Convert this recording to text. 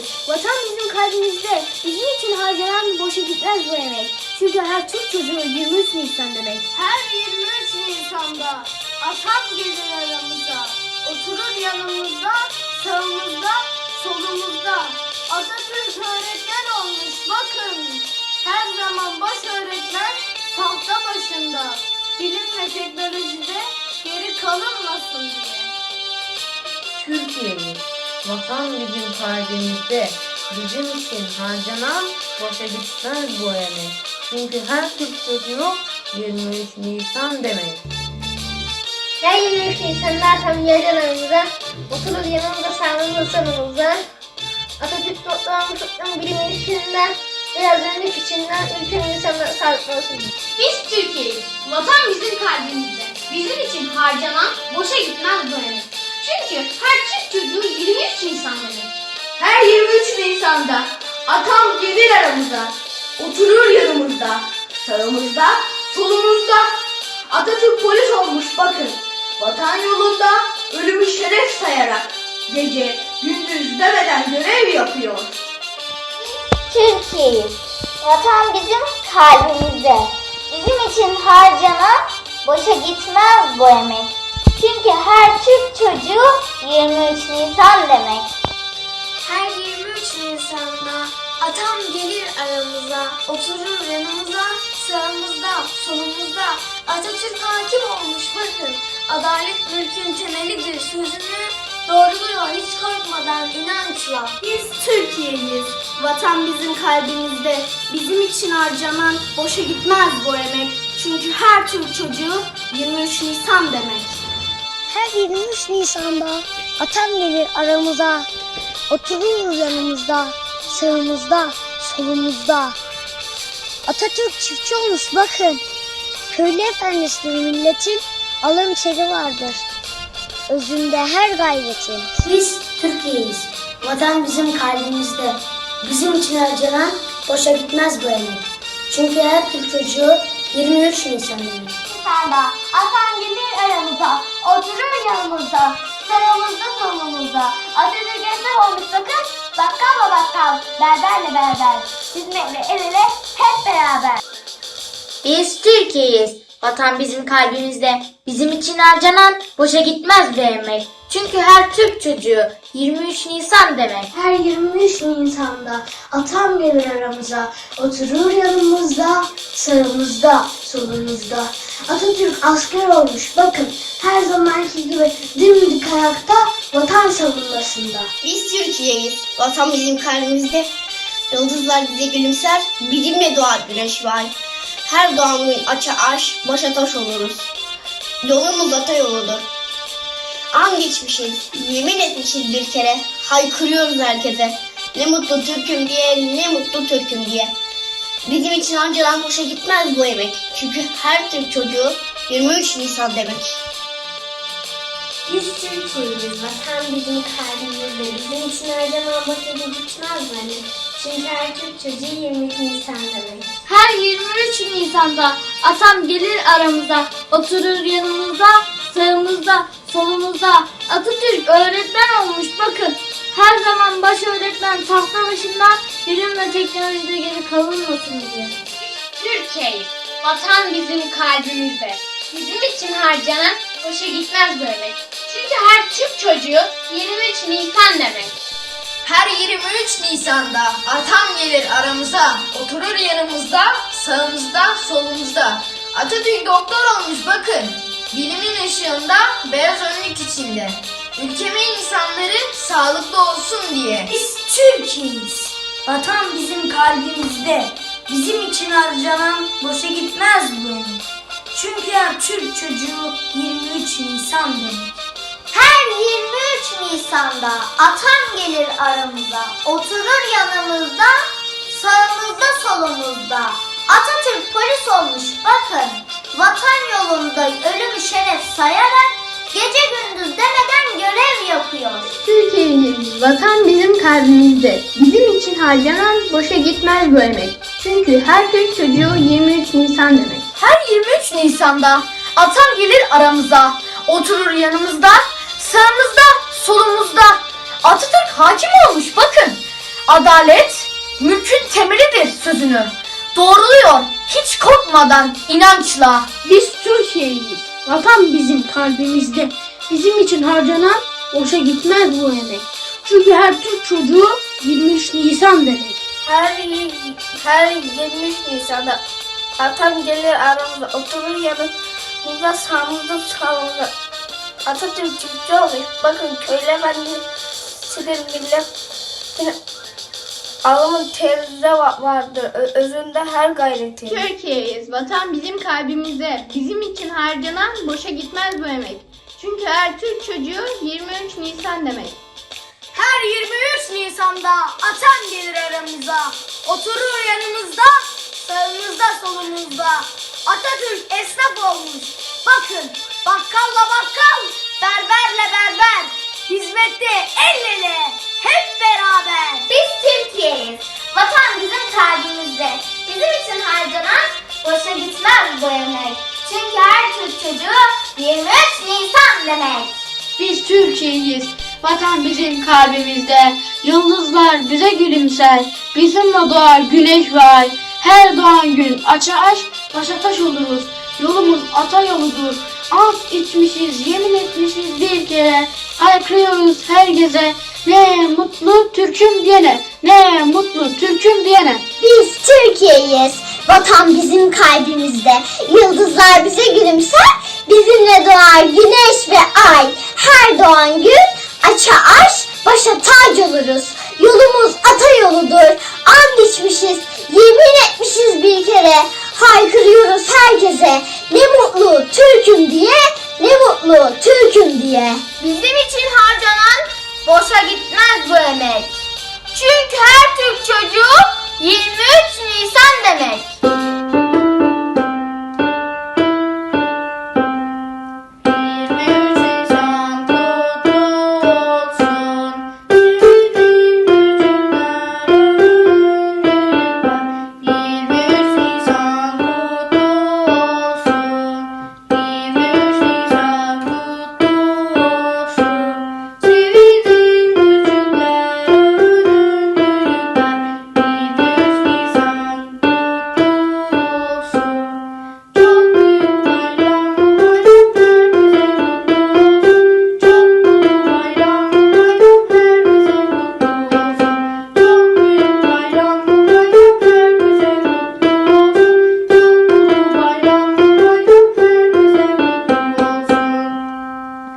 Türkiye'yiz. Vatan bizim kalbimizde. Bizim için harcanan boşa gitmez bu emek. Çünkü her Türk çocuğu 23 Nisan demek. Her 23 Nisan'da atam gelir aramıza. Oturur yanımızda, sağımızda, solumuzda. Atatürk öğretmen olmuş bakın. Her zaman baş öğretmen tahta başında. Bilim ve teknolojide geri kalınmasın diye. Türkiye'yi, vatan bizim kalbimizde. Bizim için harcanan boşa gitmez bu emek. Çünkü her Türk çocuğu 23 Nisan demek. Her 23 Nisan'da atam gelir aramıza. Oturur yanımızda sağımızda solumuzda. Atatürk toplamış toplam bilim ilişkilerinden biraz önlük içinden ülkenin insanları sağlıklı olsun. Biz Türkiye'yiz. Vatan bizim kalbimizde. Bizim için harcanan boşa gitmez bu emek. Çünkü her Türk çocuğu 23 Nisan demek. Her 23 Nisan'da atam gelir aramıza. Oturur yanımızda. Sağımızda, solumuzda. Atatürk polis olmuş bakın. Vatan yolunda ölümü şeref sayarak gece gündüz demeden görev yapıyor. Türkiye'yiz. Vatan bizim kalbimizde. Bizim için harcanan boşa gitmez bu emek. Çünkü her Türk çocuğu 23 Nisan demek. Her 23 Nisan'da atam gelir aramıza, oturur yanımıza, sağımızda, solumuzda. Atatürk hakim olmuş bakın, adalet mülkün temelidir sözünü doğruluyor hiç korkmadan inançla. Biz Türkiye'yiz, vatan bizim kalbimizde. Bizim için harcanan boşa gitmez bu emek. Çünkü her Türk çocuğu 23 Nisan demek. Her 23 Nisan'da atam gelir aramıza. Oturur yanımızda, sağımızda, solumuzda. Atatürk çiftçi olmuş bakın. Köylü efendisidir milletin, alın teri vardır. Özünde her gayretin. Biz Türkiye'yiz. Vatan bizim kalbimizde. Bizim için harcanan boşa gitmez bu emek. Çünkü her Türk çocuğu 23 Nisan demek. Nisan'da aramıza. Oturur yanımızda, sağımızda, solumuzda. Atatürk eser olmuş bakın. Bakkalla bakkal, berberle berber. Hizmetle el ele hep beraber. Biz Türkiye'yiz. Vatan bizim kalbimizde. Bizim için harcanan boşa gitmez bir emek. Çünkü her Türk çocuğu 23 Nisan demek. Her 23 Nisan'da atam gelir aramıza. Oturur yanımızda, sağımızda, solumuzda. Atatürk asker olmuş bakın. Her zamanki gibi dimdik ayakta vatan savunmasında. Biz Türkiye'yiz. Vatan bizim kalbimizde. Yıldızlar bize gülümser. Bilimle doğar güneş var. Her doğan gün aça aş, başa taş oluruz. Yolumuz ata yoludur. An geçmişiz, yemin etmişiz bir kere. Haykırıyoruz herkese. Ne mutlu Türk'üm diye, ne mutlu Türk'üm diye. Bizim için harcanan boşa gitmez bu emek. Çünkü her Türk çocuğu 23 Nisan demek. Biz Türkiye'yiz. Vatan bizim kalbimizde. Bizim için harcanan boşa gitmez böyle. Çünkü her Türk çocuğu 23 Nisan demek. Her 23 Nisan'da atam gelir aramıza, oturur yanımızda, sağımızda, solumuzda. Atatürk öğretmen olmuş bakın. Her zaman baş öğretmen tahta başında bilim ve teknolojide geri kalınmasın diye. Türkiye'yiz. Vatan bizim kalbimizde. Bizim için harcanan boşa gitmez bu emek. Çünkü her Türk çocuğu 23 Nisan demek. Her 23 Nisan'da atam gelir aramıza, oturur yanımızda, sağımızda, solumuzda. Atatürk doktor olmuş bakın, bilimin ışığında, beyaz önlük içinde. Ülkemin insanları sağlıklı olsun diye. Biz Türkiye'yiz. Vatan bizim kalbimizde. Bizim için harcanan boşa gitmez bu. Çünkü her Türk çocuğu 23 Nisan demek. Her 23 Nisan'da atam gelir aramıza, oturur yanımızda, sağımızda solumuzda. Atatürk polis olmuş bakın, vatan yolunda ölümü şeref sayarak gece gündüz demeden görev yapıyor. Türkiye'yiz, vatan bizim kalbimizde. Bizim için harcanan boşa gitmez bu emek. Çünkü her Türk çocuğu 23 Nisan demek. Her 23 Nisan'da atam gelir aramıza, oturur yanımızda, sağımızda, solumuzda. Atatürk hakim olmuş bakın. adalet mülkün temelidir sözünü. Doğruluyor hiç korkmadan inançla. Biz Türkiye'yiz. Vatan bizim kalbimizde. Bizim için harcanan boşa gitmez bu emek. Çünkü her Türk çocuğu 23 Nisan demek. Her, her 23 Nisan'da atam gelir aramıza oturur yanımızda sağımızda sağımızda. Atatürk çiftçi olmuş. Bakın köyle ben silir millet. Alımın va- vardır. Özünde her gayreti. Türkiye'yiz. Vatan bizim kalbimizde. Bizim için harcanan boşa gitmez bu emek. Çünkü her Türk çocuğu 23 Nisan demek. Her 23 Nisan'da atam gelir aramıza. Oturur yanımızda, sağımızda solumuzda. Atatürk esnaf olmuş. Bakın bakkalla bakkal, berberle berber. Hizmette el ele, hep beraber. Biz Türkiye'yiz. Vatan bizim kalbimizde. Bizim için harcanan boşa gitmez bu emek. Çünkü her Türk çocuğu 23 Nisan demek. Biz Türkiye'yiz. Vatan bizim kalbimizde. Yıldızlar bize gülümser. Bizimle doğar güneş ve ay. Her doğan gün açı aş, başa taş oluruz. Yolumuz ata yoludur. Ant içmişiz, yemin etmişiz bir kere. Haykırıyoruz her geze. Ne mutlu Türk'üm diyene. Ne mutlu Türk'üm diyene. Biz Türkiye'yiz. Vatan bizim kalbimizde. Yıldızlar bize gülümser. Bizimle doğar güneş ve ay. Her doğan gün aça aş, başa tac oluruz. Yolumuz ata yoludur. And içmişiz, yemin etmişiz bir kere. Haykırıyoruz herkese. Ne mutlu Türk'üm diye, ne mutlu Türk'üm diye. Bizim için harcanan boşa gitmez bu emek. Çünkü her Türk çocuğu 23 Nisan demek.